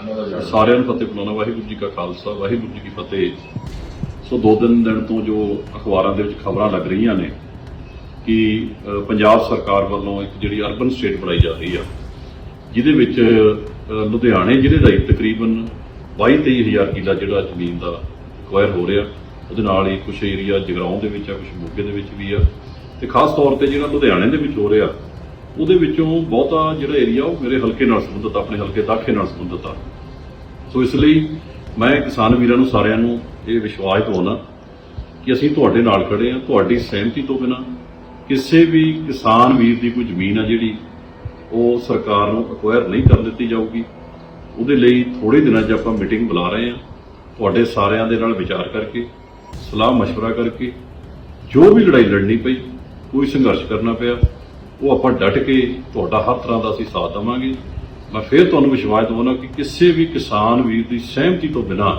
ਸਾਰਿਆਂ ਨੂੰ ਫਤਿਹ ਬੁਲਾਉਣਾ, ਵਾਹਿਗੁਰੂ ਜੀ ਕਾ ਖਾਲਸਾ, ਵਾਹਿਗੁਰੂ ਜੀ ਕੀ ਫਤਿਹ। ਸੋ ਦੋ ਦਿਨ ਦਿਨ ਤੋਂ ਜੋ ਅਖਬਾਰਾਂ ਦੇ ਵਿੱਚ ਖਬਰਾਂ ਲੱਗ ਰਹੀਆਂ ਨੇ ਕਿ ਪੰਜਾਬ ਸਰਕਾਰ ਵੱਲੋਂ ਇੱਕ ਜਿਹੜੀ ਅਰਬਨ ਸਟੇਟ ਬਣਾਈ ਜਾ ਰਹੀ ਆ, ਜਿਹਦੇ ਵਿੱਚ ਲੁਧਿਆਣੇ ਜ਼ਿਲ੍ਹੇ ਦਾ ਹੀ ਤਕਰੀਬਨ 22 ਹਜ਼ਾਰ ਕਿੱਲਾ ਜਿਹੜਾ ਜ਼ਮੀਨ ਦਾ ਅਕਵਾਇਰ ਹੋ ਰਿਹਾ। ਉਹਦੇ ਨਾਲ ਹੀ ਕੁਝ ਏਰੀਆ ਜਗਰਾਉਂ ਦੇ ਵਿੱਚ ਆ ਕੁਝ ਮੋਗੇ ਦੇ ਵਿੱਚ ਵੀ ਆ। ਤੇ ਖਾਸ ਤੌਰ ਤੇ ਜਿਹੜਾ ਲੁਧਿਆਣੇ ਦੇ ਵਿੱਚ ਹੋ ਰਿਹਾ ਉਹਦੇ ਵਿੱਚੋਂ ਬਹੁਤਾ ਜਿਹੜਾ ਏਰੀਆ ਉਹ ਮੇਰੇ ਹਲਕੇ ਨਾਲ ਸੰਬੰਧਿਤ ਆ, ਆਪਣੇ ਹਲਕੇ ਦਾਖੇ ਨਾਲ ਸੰਬੰਧਿਤ ਆ ਸੋ ਇਸ ਲਈ ਮੈਂ ਕਿਸਾਨ ਵੀਰਾਂ ਨੂੰ ਸਾਰਿਆਂ ਨੂੰ ਇਹ ਵਿਸ਼ਵਾਸ ਦਿਵਾਉਣਾ ਕਿ ਅਸੀਂ ਤੁਹਾਡੇ ਨਾਲ ਖੜੇ ਹਾਂ ਤੁਹਾਡੀ ਸਹਿਮਤੀ ਤੋਂ ਬਿਨਾਂ ਕਿਸੇ ਵੀ ਕਿਸਾਨ ਵੀਰ ਦੀ ਕੋਈ ਜ਼ਮੀਨ ਆ ਜਿਹੜੀ ਉਹ ਸਰਕਾਰ ਨੂੰ ਅਕਵਾਇਰ ਨਹੀਂ ਕਰਨ ਦਿੱਤੀ ਜਾਊਗੀ ਉਹਦੇ ਲਈ ਥੋੜੇ ਦਿਨਾਂ 'ਚ ਆਪਾਂ ਮੀਟਿੰਗ ਬੁਲਾ ਰਹੇ ਹਾਂ ਤੁਹਾਡੇ ਸਾਰਿਆਂ ਦੇ ਨਾਲ ਵਿਚਾਰ ਕਰਕੇ ਸਲਾਹ مشورہ ਕਰਕੇ ਜੋ ਵੀ ਲੜਾਈ ਲੜਨੀ ਪਈ ਕੋਈ ਸੰਘਰਸ਼ ਕਰਨਾ ਪਿਆ ਉਹ ਆਪਾਂ ਡਟ ਕੇ ਤੁਹਾਡਾ ਹਰ ਤਰ੍ਹਾਂ ਦਾ ਅਸੀਂ ਸਾਥ ਦੇਵਾਂਗੇ। ਮੈਂ ਫਿਰ ਤੁਹਾਨੂੰ ਵਿਸ਼ਵਾਸ ਦਿਵਾਉਣਾ ਕਿ ਕਿਸੇ ਵੀ ਕਿਸਾਨ ਵੀਰ ਦੀ ਸਹਿਮਤੀ ਤੋਂ ਬਿਨਾਂ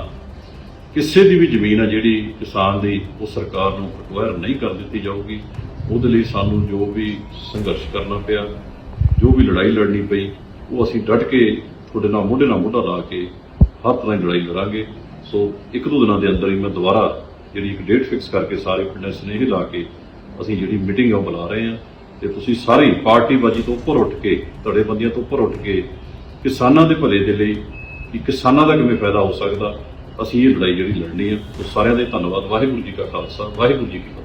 ਕਿਸੇ ਦੀ ਵੀ ਜ਼ਮੀਨ ਆ ਜਿਹੜੀ ਕਿਸਾਨ ਦੀ ਉਹ ਸਰਕਾਰ ਨੂੰ ਅਕਵਾਇਰ ਨਹੀਂ ਕਰ ਦਿੱਤੀ ਜਾਊਗੀ। ਉਹਦੇ ਲਈ ਸਾਨੂੰ ਜੋ ਵੀ ਸੰਘਰਸ਼ ਕਰਨਾ ਪਿਆ, ਜੋ ਵੀ ਲੜਾਈ ਲੜਨੀ ਪਈ, ਉਹ ਅਸੀਂ ਡਟ ਕੇ ਤੁਹਾਡੇ ਨਾਲ ਮੋਢੇ ਨਾਲ ਮੋਢਾ ਲਾ ਕੇ ਹਰ ਤਰ੍ਹਾਂ ਦੀ ਲੜਾਈ ਲੜਾਂਗੇ। ਸੋ ਇੱਕ ਦੋ ਦਿਨਾਂ ਦੇ ਅੰਦਰ ਹੀ ਮੈਂ ਦੁਬਾਰਾ ਜਿਹੜੀ ਇੱਕ ਡੇਟ ਫਿਕਸ ਕਰਕੇ ਸਾਰੇ ਪਿੰਡਾਂ ਸੁਨੇਹੇ ਲਾ ਕੇ ਅਸੀਂ ਜਿਹੜੀ ਮੀਟਿੰਗ ਆ ਉਹ ਬੁਲਾ ਰਹੇ ਹਾਂ। ਤੇ ਤੁਸੀਂ ਸਾਰੀ ਪਾਰਟੀਬਾਜ਼ੀ ਤੋਂ ਉੱਪਰ ਉੱਠ ਕੇ, ਧੜੇਬੰਦੀਆਂ ਤੋਂ ਉੱਪਰ ਉੱਠ ਕੇ ਕਿਸਾਨਾਂ ਦੇ ਭਲੇ ਦੇ ਲਈ ਕਿ ਕਿਸਾਨਾਂ ਦਾ ਕਿਵੇਂ ਫਾਇਦਾ ਹੋ ਸਕਦਾ, ਅਸੀਂ ਇਹ ਲੜਾਈ ਜਿਹੜੀ ਲੜਨੀ ਹੈ, ਉਹ ਸਾਰਿਆਂ ਦੇ ਧੰਨਵਾਦ। ਵਾਹਿਗੁਰੂ ਜੀ ਕਾ ਖਾਲਸਾ, ਵਾਹਿਗੁਰੂ ਜੀ ਕੀ ਫਤਿਹ।